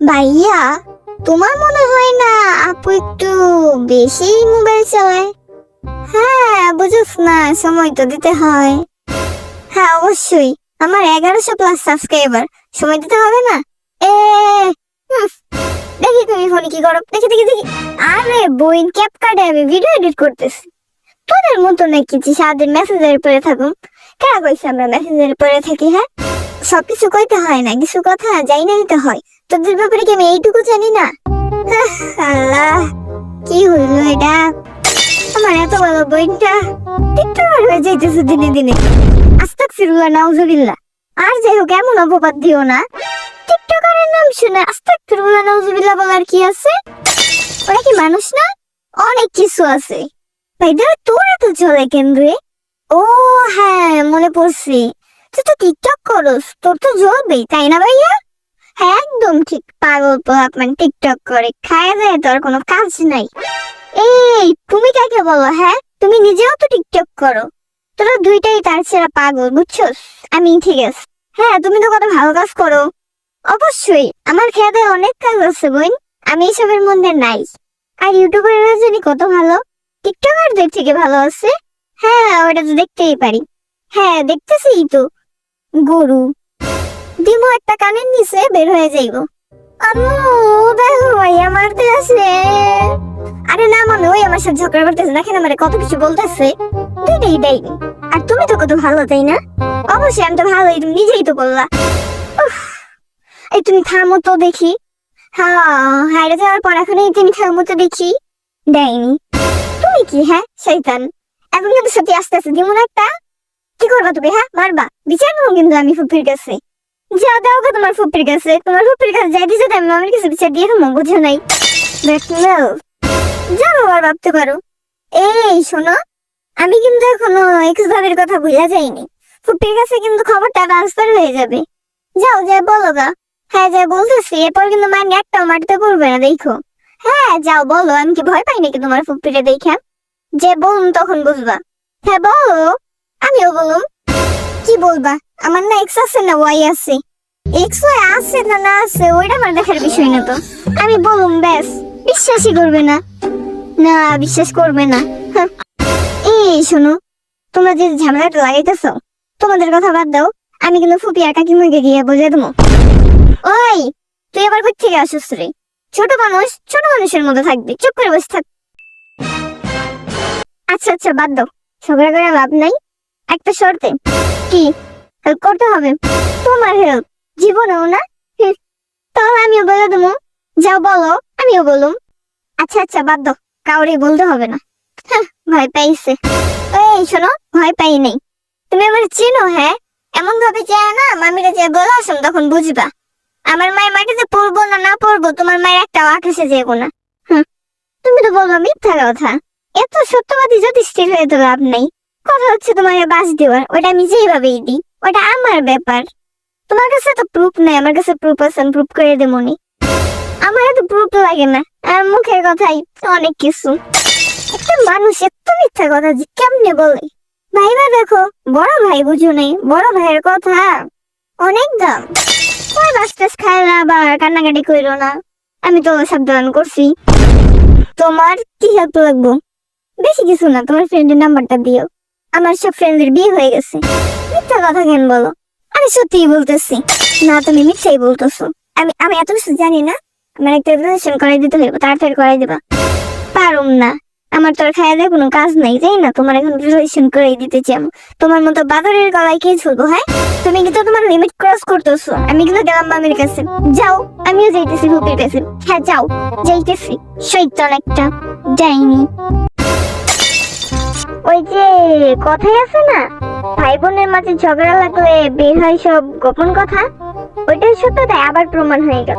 ভাইয়া, তোমার মনে হয় না আপু একটু বেশি মোবাইল চালায়? হ্যাঁ বুঝুস না, সময় তো দিতে হয়। হ্যাঁ অবশ্যই, আমার এগারোশো প্লাস সাবস্ক্রাইবার সময় দিতে হবে না? এ দেখি তুমি ফোনে কি করো, দেখি দেখি দেখি। আরে বইন ক্যাপ কার্ডে আমি ভিডিও এডিট করতেছি। তোদের মতো নাকি সারাদিন মেসেঞ্জারে পড়ে থাকুম? কেন কইছে আমরা মেসেঞ্জারে পড়ে থাকি হ্যাঁ? সবকিছু কইতে হয় না, কিছু কথা যাই না নিতে হয়। তোদের ব্যাপারে কি আমি এইটুকু জানি না? আল্লাহ, কি হইল এটা? আমার এত বড় বইটা টিকটকার হয়ে যাইতেছে দিনে দিনে। আস্তাক ফিরুল্লাহ, নাউজুবিল্লাহ। আর যাই হোক, এমন অপবাদ দিও না। টিকটকারের নাম শুনে আস্তাক ফিরুল্লাহ, নাউজুবিল্লাহ বলার কি আছে? ওরা কি মানুষ না? অনেক কিছু আছে। ভাই দাদা তোর এত চলে কেন্দ্রে ও হ্যাঁ মনে পড়ছি। তুই তো টিকটক করস, তোর তো জ্বলবেই তাই না ভাইয়া? হ্যাঁ একদম ঠিক, পাগল পোলাপ মানে টিকটক করে, খায় দেয় তোর কোনো কাজ নাই। এই, তুমি কাকে বলো হ্যাঁ? তুমি নিজেও তো টিকটক করো। তোরা দুইটাই তার ছেড়া পাগল, বুঝছস? আমি ঠিক আছে। হ্যাঁ তুমি তো কত ভালো কাজ করো। অবশ্যই, আমার খেয়ালে অনেক কাজ আছে বোন, আমি এসবের মধ্যে নাই। আর ইউটিউবাররা জানি কত ভালো? টিকটকারদের থেকে ভালো আছে? হ্যাঁ ওটা তো দেখতেই পারি। হ্যাঁ দেখতেছি তো। গরু। দিমো একটা কানের নিচে বের হয়ে যাইব। আম্মু, দেখো ভাই, আমার আছে। আরে না ওই আমার সাথে ঝগড়া করতেছে আমারে কত কিছু বলতেছে? ডাইনি আর তুমি তো কত ভালো, তাই না? অবশ্যই আমি তো ভালোই, তুমি নিজেই তো বললা। এই তুমি থামো তো দেখি। হ্যাঁ হাইরে যাওয়ার পর এখন এই তুমি থামো তো দেখি। ডাইনি তুমি কি হ্যাঁ শৈতান এখন কিন্তু সত্যি আস্তে আস্তে একটা। কি করবা তুমি হ্যাঁ? মারবা। বিচার নেব কিন্তু আমি ফুপির কাছে। যা দাও গো তোমার ফুপির কাছে। তোমার ফুপির কাছে যাই দিছে আমি আমার কাছে বিচার দিয়ে দেবো, বুঝো নাই? যাও, আবার ভাবতে পারো। এই, শোনো, আমি কিন্তু এখনও এক্স ভাবের কথা ভুলা যাইনি। ফুপির কাছে কিন্তু খবরটা ট্রান্সফার হয়ে যাবে। যাও, যাই বলো গা। হ্যাঁ যাই বলতেছি, এরপর কিন্তু মানে একটাও মাটিতে পড়বে না, দেখো। হ্যাঁ যাও, বলো, আমি কি ভয় পাই নাকি তোমার ফুপিরে দেখে? যে বলুন, তখন বুঝবা। হ্যাঁ বলো। আমিও বলুম। কি বলবা? আমার না এক্স আছে না ওয়াই আছে। এক্স ওয়াই আছে না না আছে, ওইটা আমার দেখার বিষয় না তো। আমি বলুম, ব্যাস। বিশ্বাসই করবে না। না, বিশ্বাস করবে না। এই, শোনো, তোমরা যে ঝামেলাটা লাগাইতেছ, তোমাদের কথা বাদ দাও। আমি কিন্তু ফুপি আর কাকিমাকে গিয়ে বুঝে দেবো। ওই, তুই আবার কোথা থেকে আসিস রে? ছোট মানুষ, ছোট মানুষের মতো থাকবি। চুপ করে বসে থাক। আচ্ছা আচ্ছা বাদ দাও। ঝগড়া করে লাভ নাই। একটা শর্তে। কি? হেল্প করতে হবে? তোমার হেল্প জীবনেও না? তাহলে আমিও বলে দেবো। যাও বলো, আমিও বলুম। আচ্ছা আচ্ছা বাদ দাও। কাউরে বলতে হবে না। ভয় পাইছে। এই, শোনো, ভয় পাই নাই। তুমি আমার চিনো হ্যাঁ? এমন ভাবে চেয়ে না, মামিরা যে বলে আসুন, তখন বুঝবা। আমার মায়ের মাটিতে পড়ব না না পড়ব, তোমার মায়ের একটা আকাশে যাব না। তুমি তো বলব মিথ্যা কথা। এত সত্যবাদী জ্যোতিষ্ঠির হয়ে তো লাভ নেই। কথা হচ্ছে তোমাকে বাস দেওয়ার। ওটা আমি যেভাবেই দিই, ওটা আমার ব্যাপার। তোমার কাছে তো প্রুফ নাই, আমার কাছে প্রুফ আছে, আমি প্রুফ করে দেবো নি। আমার এত প্রুফ লাগে না, আর মুখের কথাই অনেক কিছু। একটা মানুষ এত মিথ্যা কথা যে কেমনে বলে? ভাইবা দেখো, বড় ভাই বুঝো নেই, বড় ভাইয়ের কথা অনেক দাম। ওই বাস টাস খায় না, বা কান্নাকাটি করো না। আমি তো সাবধান করছি। তোমার কি হেল্প লাগবো? বেশি কিছু না, তোমার ফ্রেন্ডের নাম্বারটা দিও। আমার সব ফ্রেন্ডের বিয়ে হয়ে গেছে। মিথ্যা কথা কেন বলো? আমি সত্যিই বলতেছি। না, তুমি মিথ্যাই বলতেছো। আমি আমি এত কিছু জানি না। আমার একটা রিলেশন করাই দিতে হইব, তাড়াতাড়ি করাই দিবা। পারুম না। আমার তোর খাইয়া দেয় কোনো কাজ নাই তাই না? তোমার এখন রিলেশন করাই দিতে চাই। তোমার মতো বাদরের গলায় কে ঝুলবো হ্যাঁ? তুমি কিন্তু তোমার লিমিট ক্রস করতেছো। আমি কিন্তু গেলাম মামির কাছে। যাও, আমিও যাইতেছি ভুপির কাছে। হ্যাঁ যাও। যাইতেছি। শৈতান একটা। যাইনি। ওই যে কথাই আছে না? ভাই বোনের মাঝে ঝগড়া লাগলে বের হয় সব গোপন কথা? ওইটাই সত্য তাই আবার প্রমাণ হয়ে গেল।